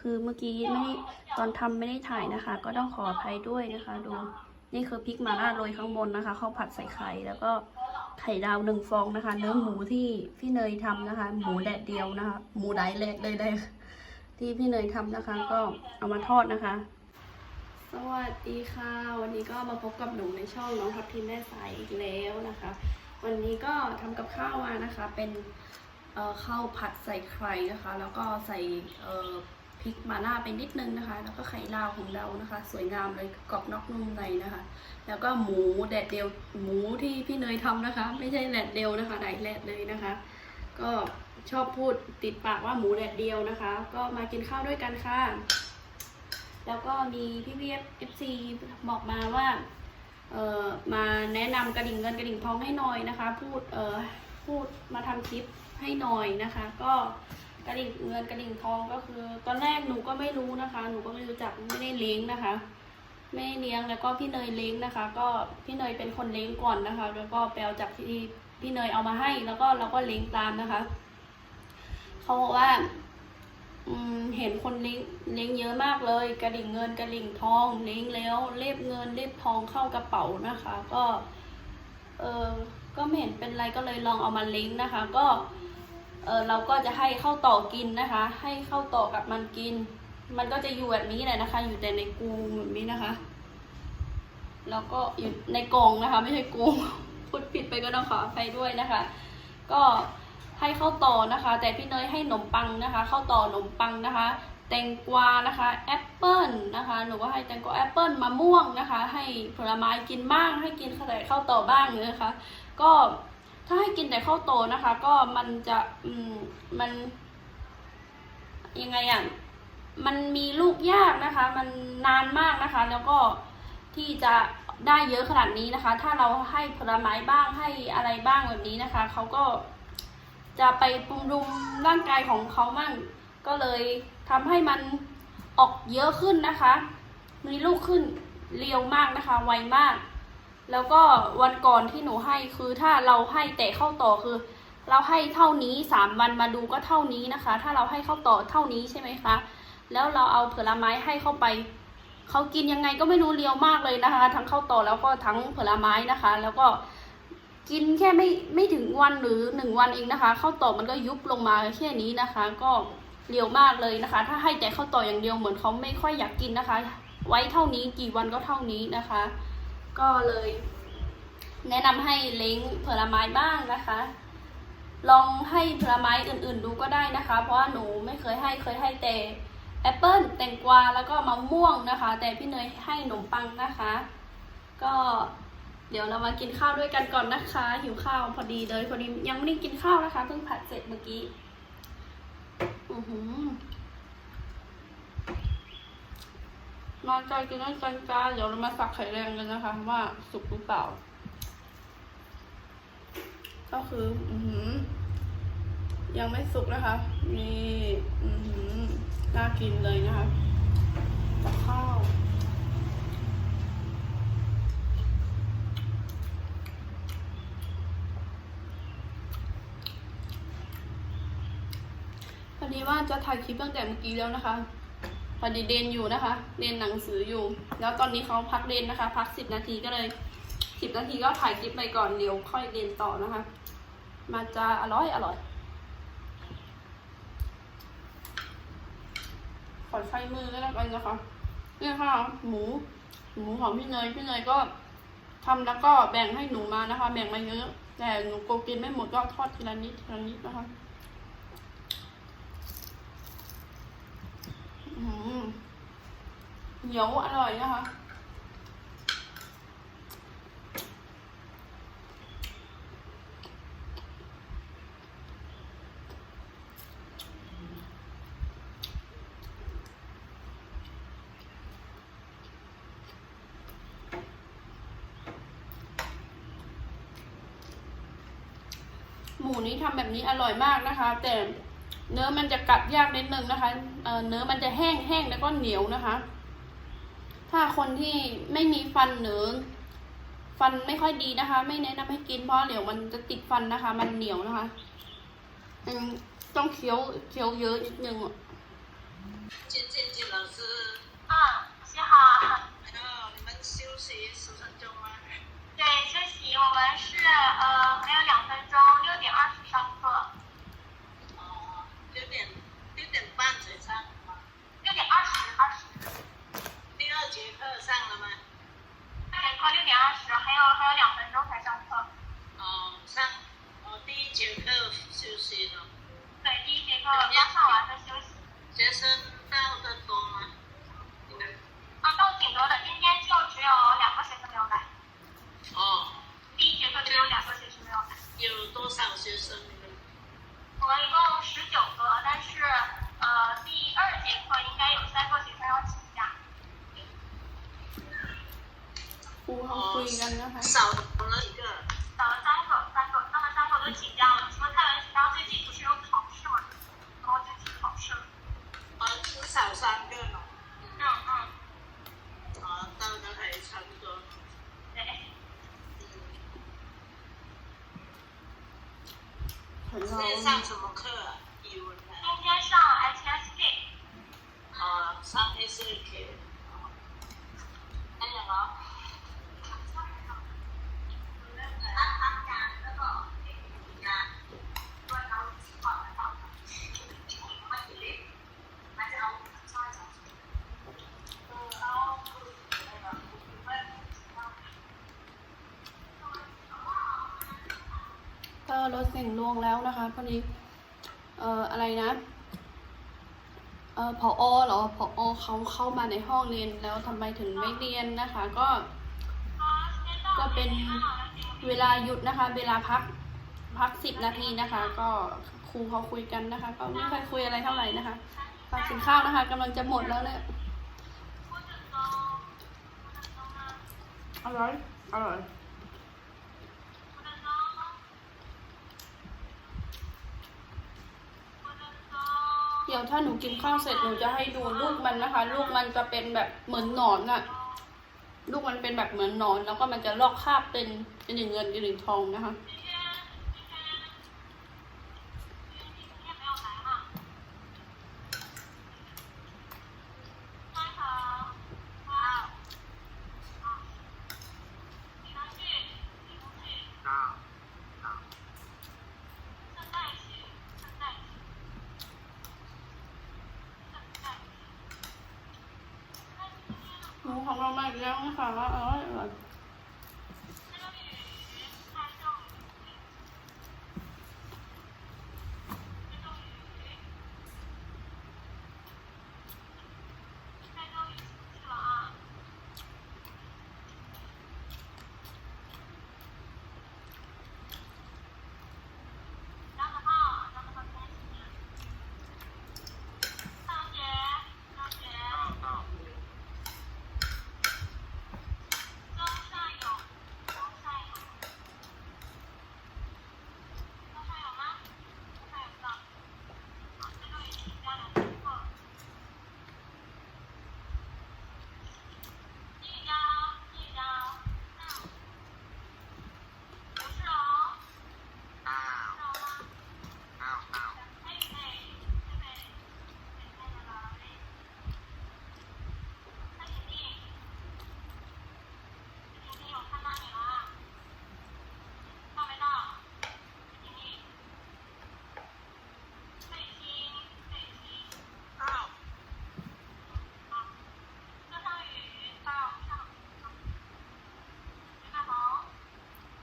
คือเมื่อกี้ไม่ตอนทำไม่ได้ถ่ายนะคะ ก็ต้องขออภัยด้วยนะคะดูนี่คือพริกมาล่าโรยข้างบนนะคะข้าวผัดใส่ไข่แล้วก็ไข่ดาวหนึ่งฟองนะคะ เนื้อหมูที่พี่เนยทำนะคะ หมูแดดเดียวนะคะ หมูไดแรกเลยเลยที่พี่เนยทำนะคะ ก็เอามาทอดนะคะ สวัสดีค่ะ วันนี้ก็มาพบกับหนูในช่องน้องทัพทีมแม่สายอีกแล้วนะคะ วันนี้ก็ทำกับข้าวมานะคะ เป็นข้าวผัดใส่ไข่นะคะ แล้วก็ใส่ พริกมาล่าไปนิดนึงนะคะ แล้วก็ไข่ดาวของเรานะคะ สวยงามเลยกรอบนอกนุ่มในนะคะ แล้วก็หมูแดดเดียวหมูที่พี่เนยทำนะคะ ไม่ใช่แดดเดียวนะคะไหนแดดเลยนะคะ ก็ชอบพูดติดปากว่าหมูแดดเดียวนะคะ ก็มากินข้าวด้วยกันค่ะแล้วก็มีพี่พีเอฟซีบอกมาว่าเออมาแนะนำกระดิ่งเงินกระดิ่งทองให้หน่อยนะคะ พูดเออพูดมาทำคลิปให้หน่อยนะคะ ก็ กระดิ่งเงินกระดิ่งทองก็คือ ตอนแรกหนูก็ไม่รู้นะคะ หนูก็ไม่รู้จักไม่ได้เลี้ยงนะคะ ไม่เลี้ยงแล้วก็พี่เนยเลี้ยงนะคะ ก็พี่เนยเป็นคนเลี้ยงก่อนนะคะ แล้วก็แปลจากที่พี่เนยเอามาให้ แล้วก็เราก็เลี้ยงตามนะคะเขาบอกว่าอืมเห็นคนเลี้ยงเลี้ยงเยอะมากเลย กระดิ่งเงินกระดิ่งทองเลี้ยงแล้วเรียบเงินเรียบทองเข้ากระเป๋านะคะ ก็ เออก็ไม่เห็นเป็นไรก็เลยลองเอามาเลี้ยงนะคะ ก็ เออเราก็จะให้เข้าต่อกินนะคะ ให้เข้าต่อกับมันกิน มันก็จะอยู่แบบนี้แหละนะคะ อยู่แต่ในกรงแบบนี้นะคะ แล้วก็อยู่ในกรงนะคะ ไม่ใช่กรงพูดผิดไปก็ต้องขออภัยด้วยนะคะ ก็ให้เข้าต่อนะคะ แต่พี่เนยให้ขนมปังนะคะเข้าต่อขนมปังนะคะแตงกวานะคะแอปเปิลนะคะหนูก็ให้แตงกวาแอปเปิลมะม่วงนะคะ ให้ผลไม้กินบ้าง ให้กินแต่ข้าวต่อบ้างเลยนะคะ ก็ ถ้าให้กินแต่ข้าวโตนะคะ ก็มันจะอืมมัน ยังไงอะมันมีลูกยากนะคะ มันนานมากนะคะ แล้วก็ที่จะได้เยอะขนาดนี้นะคะ ถ้าเราให้ผลไม้บ้างให้อะไรบ้างแบบนี้นะคะเขาก็จะไปปรุงรุมร่างกายของเขามั่งก็เลยทำให้มันออกเยอะขึ้นนะคะ มีลูกขึ้นเร็วมากนะคะ ไวมาก แล้วก็วันก่อนที่หนูให้คือถ้าเราให้แต่เข้าต่อคือ เราให้เท่านี้สามวันมาดูก็เท่านี้นะคะ ถ้าเราให้เข้าต่อเท่านี้ใช่ไหมคะ แล้วเราเอาผลไม้ให้เข้าไปเขากินยังไงก็ไม่รู้เลียวมากเลยนะคะ ทั้งข้าวต่อแล้วก็ทั้งผลไม้นะคะ แล้วก็กินแค่ไม่ไม่ถึงวันหรือหนึ่งวันเองนะคะข้าวต่อมันก็ยุบลงมาแค่นี้นะคะ ก็เลียวมากเลยนะคะ ถ้าให้แต่ข้าวต่ออย่างเดียวเหมือนเขาไม่ค่อยอยากกินนะคะ ไว้เท่านี้กี่วันก็เท่านี้นะคะ ก็เลย แนะนำให้เล้งผลไม้บ้างนะคะ ลองให้ผลไม้อื่นๆดูก็ได้นะคะ เพราะว่าหนูไม่เคยให้เคยให้แต่แอปเปิลแตงกวาแล้วก็มะม่วงนะคะ แต่พี่เนยให้ขนมปังนะคะ ก็เดี๋ยวเรามากินข้าวด้วยกันก่อนนะคะ หิวข้าวพอดีเลยพอดียังไม่ได้กินข้าวนะคะเพิ่งผัดเสร็จเมื่อกี้อือหือ นอนใจกินด้วยกันจ้าเดี๋ยวเรามาสักไข่แดงกันนะคะ ว่าสุกหรือเปล่า ก็คือ อือหือยังไม่สุกนะคะนี่อือหือน่ากินเลยนะคะกับข้าวพอดีว่าจะถ่ายคลิปตั้งแต่เมื่อกี้แล้วนะคะ พอดีเรียนอยู่นะคะ เรียนหนังสืออยู่ แล้วตอนนี้เขาพักเรียนนะคะ พักสิบนาทีก็เลยสิบนาทีก็ถ่ายคลิปไปก่อนเดี๋ยวค่อยเรียนต่อนะคะ มาจะอร่อยอร่อยขอใช้มือก็แล้วกันนะคะนี่ยค่ะหมูหมูของพี่เนยพี่เนยก็ทำแล้วก็แบ่งให้หนูมานะคะ แบ่งมาเยอะ แต่หนูโกกินไม่หมดก็ทอดทีละนิดทีละนิดนะคะ อืม เหนียวอร่อยนะคะ หมูนี้ทำแบบนี้อร่อยมากนะคะ แต่ เนื้อมันจะกัดยากนิดนึงนะคะเอ่อเนื้อมันจะแห้งแห้งแล้วก็เหนียวนะคะ ถ้าคนที่ไม่มีฟันหรือฟันไม่ค่อยดีนะคะ ไม่แนะนำให้กินเพราะเดี๋ยวมันจะติดฟันนะคะ มันเหนียวนะคะอืมต้องเคี้ยวเคี้ยวเยอะนิดนึงอะ 见见见老师，嗯，洗好。然后你们休息十分钟吗？对，休息，我们是呃还有两分钟，六点二十上课， 我们一共十九个，但是呃，第二节课应该有三个学生要请假。我，你少了一个。少了三个，三个，他们三个都请假了。除了蔡文学校最近不是有考试吗？然后就去考试了。至，少三个呢。是上什么课？语文的。今天上 HSK。呃，上 HSK。哎呀，老。 ก็ลดเสียงลวงแล้วนะคะพอดีเอ่ออะไรนะเอ่อพออเหรอพออเขาเข้ามาในห้องเรียนแล้วทำไมถึงไม่เรียนนะคะ ก็ ก็เป็นเวลาหยุดนะคะ เวลาพักพักสิบนาทีนะคะ ก็ครูเขาคุยกันนะคะ ก็ไม่ค่อยคุยอะไรเท่าไหร่นะคะฝากกินข้าวนะคะกำลังจะหมดแล้วเนี่ยอร่อยอร่อย เดี๋ยวถ้าหนูกินข้าวเสร็จหนูจะให้ดูลูกมันนะคะ ลูกมันจะเป็นแบบเหมือนหนอนอะลูกมันเป็นแบบเหมือนหนอน แล้วก็มันจะลอกคราบเป็นเป็นหนึ่งเงินเป็นหนึ่งทองนะคะ ของเรามาอีกแล้วนะคะ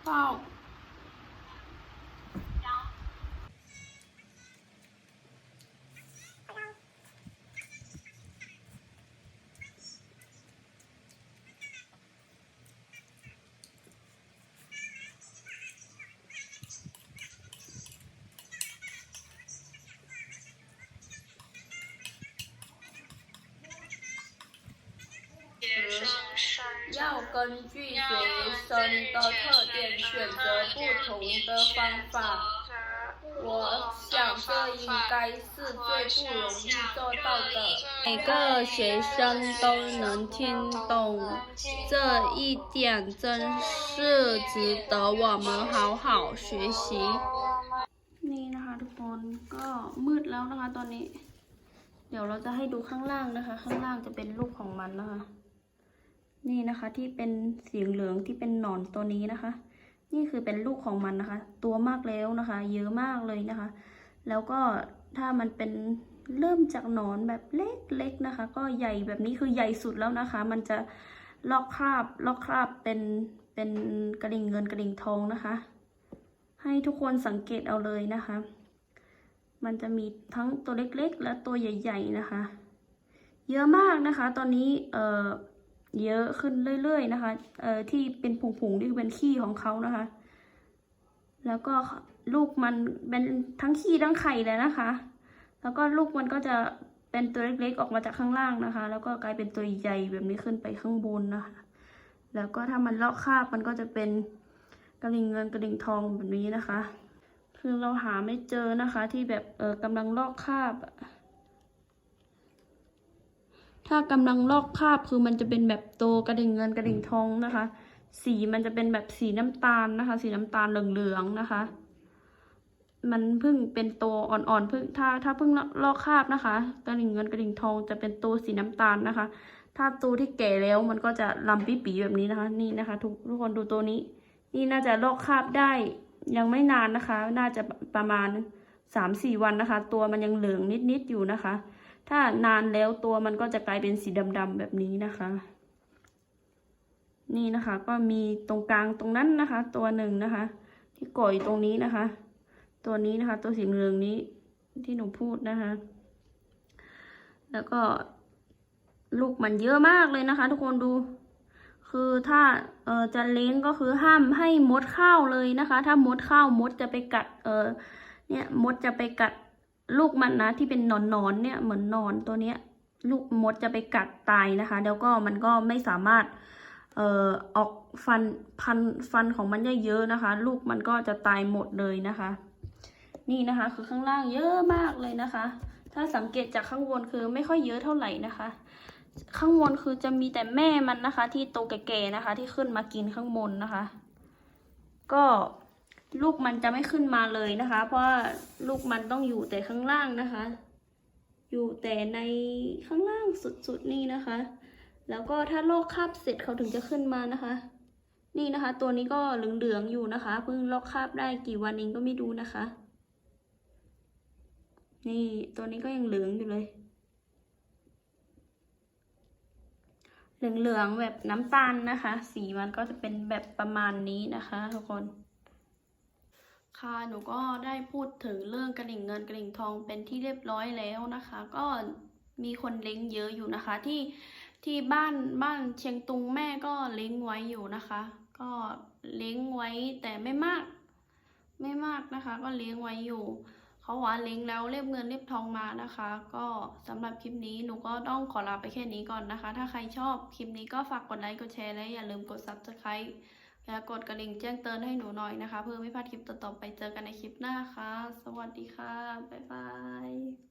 อ 根据学生的特点选择不同的方法。我想这应该是最不容易做到的。每个学生都能听懂，这一点真是值得我们好好学习。นี่นะคะทุกคนก็มืดแล้วนะคะตอนนี้ เดี๋ยวเราจะให้ดูข้างล่างนะคะ ข้างล่างจะเป็นลูกของมันนะคะ นี่นะคะที่เป็นสีเหลืองที่เป็นหนอนตัวนี้นะคะ นี่คือเป็นลูกของมันนะคะ ตัวมากแล้วนะคะ เยอะมากเลยนะคะ แล้วก็ถ้ามันเป็นเริ่มจากหนอนแบบเล็กๆนะคะ ก็ใหญ่แบบนี้คือใหญ่สุดแล้วนะคะ มันจะลอกคราบลอกคราบเป็นเป็นกระดิ่งเงินกระดิ่งทองนะคะ ให้ทุกคนสังเกตเอาเลยนะคะ มันจะมีทั้งตัวเล็กๆ และตัวใหญ่ ๆนะคะ เยอะมากนะคะ ตอนนี้เอ่อ เยอะขึ้นเรื่อยๆนะคะเอ่อที่เป็นผงๆนี่คือเป็นขี้ของเขานะคะ แล้วก็ลูกมันเป็นทั้งขี้ทั้งไข่เลยนะคะ แล้วก็ลูกมันก็จะเป็นตัวเล็กๆออกมาจากข้างล่างนะคะ แล้วก็กลายเป็นตัวใหญ่แบบนี้ขึ้นไปข้างบนนะคะ แล้วก็ถ้ามันเลอกคาบมันก็จะเป็นกระดิ่งเงินกระดิ่งทองแบบนี้นะคะ คือเราหาไม่เจอนะคะที่แบบเออกำลังลอกคาบอะ ถ้ากำลังลอกคราบคือมันจะเป็นแบบโตกระดิ่งเงินกระดิ่งทองนะคะ สีมันจะเป็นแบบสีน้ำตาลนะคะ สีน้ำตาลเหลืองๆนะคะ มันเพิ่งเป็นโตอ่อนๆเพิ่งถ้าถ้าเพิ่งลอกคราบนะคะ กระดิ่งเงินกระดิ่งทองจะเป็นโตสีน้ำตาลนะคะ ถ้าตัวที่แก่แล้วมันก็จะลำปีปีๆแบบนี้นะคะ นี่นะคะ ทุกทุกคนดูตัวนี้ นี่น่าจะลอกคราบได้ยังไม่นานนะคะ น่าจะประมาณสามสี่วันนะคะ ตัวมันยังเหลืองนิดๆอยู่นะคะ ถ้านานแล้วตัวมันก็จะกลายเป็นสีดำๆแบบนี้นะคะ นี่นะคะก็มีตรงกลางตรงนั้นนะคะ ตัวหนึ่งนะคะ ที่ก่อยตรงนี้นะคะ ตัวนี้นะคะ ตัวสีเหลืองนี้ที่หนูพูดนะคะ แล้วก็ลูกมันเยอะมากเลยนะคะ ทุกคนดู คือถ้าเออจะเลี้ยงก็คือห้ามให้มดเข้าเลยนะคะ ถ้ามดเข้ามดจะไปกัดเออเนี่ยมดจะไปกัด ลูกมันนะที่เป็นนอนๆนเนี่ยเหมือนนอนตัวเนี้ย ลูกมดจะไปกัดตายนะคะ แล้วก็มันก็ไม่สามารถเอ่อออกฟันพันฟันของมันเยอะๆนะคะ ลูกมันก็จะตายหมดเลยนะคะ นี่นะคะ คือข้างล่างเยอะมากเลยนะคะ ถ้าสังเกตจากข้างบนคือไม่ค่อยเยอะเท่าไหร่นะคะ ข้างบนคือจะมีแต่แม่มันนะคะ ที่โตแก่ๆนะคะ ที่ขึ้นมากินข้างบนนะคะ ก็ ลูกมันจะไม่ขึ้นมาเลยนะคะ เพราะว่าลูกมันต้องอยู่แต่ข้างล่างนะคะ อยู่แต่ในข้างล่างสุดๆนี่นะคะ แล้วก็ถ้าลอกคาบเสร็จเขาถึงจะขึ้นมานะคะ นี่นะคะ ตัวนี้ก็เหลืองๆอยู่นะคะเพิ่งลอกคาบได้กี่วันเองก็ไม่รู้นะคะ นี่ตัวนี้ก็ยังเหลืองอยู่เลย เหลืองๆแบบน้ำตาลนะคะ สีมันก็จะเป็นแบบประมาณนี้นะคะทุกคน ค่ะหนูก็ได้พูดถึงเรื่องกระดิ่งเงินกระดิ่งทองเป็นที่เรียบร้อยแล้วนะคะ ก็มีคนเล้งเยอะอยู่นะคะ ที่ที่บ้านบ้านเชียงตุงแม่ก็เล้งไว้อยู่นะคะ ก็เล้งไว้แต่ไม่มาก ไม่มากนะคะ ก็เลี้ยงไว้อยู่เขาว่าเล้งแล้วเรียบเงินเรียบทองมานะคะ ก็สำหรับคลิปนี้หนูก็ต้องขอลาไปแค่นี้ก่อนนะคะ ถ้าใครชอบคลิปนี้ก็ฝากกดไลค์กดแชร์และอย่าลืมกด subscribe และกดกระดิ่งแจ้งเตือนให้หนูหน่อยนะคะ เพื่อไม่พลาดคลิปต่อๆไปเจอกันในคลิปหน้าค่ะ สวัสดีค่ะ บ๊ายบาย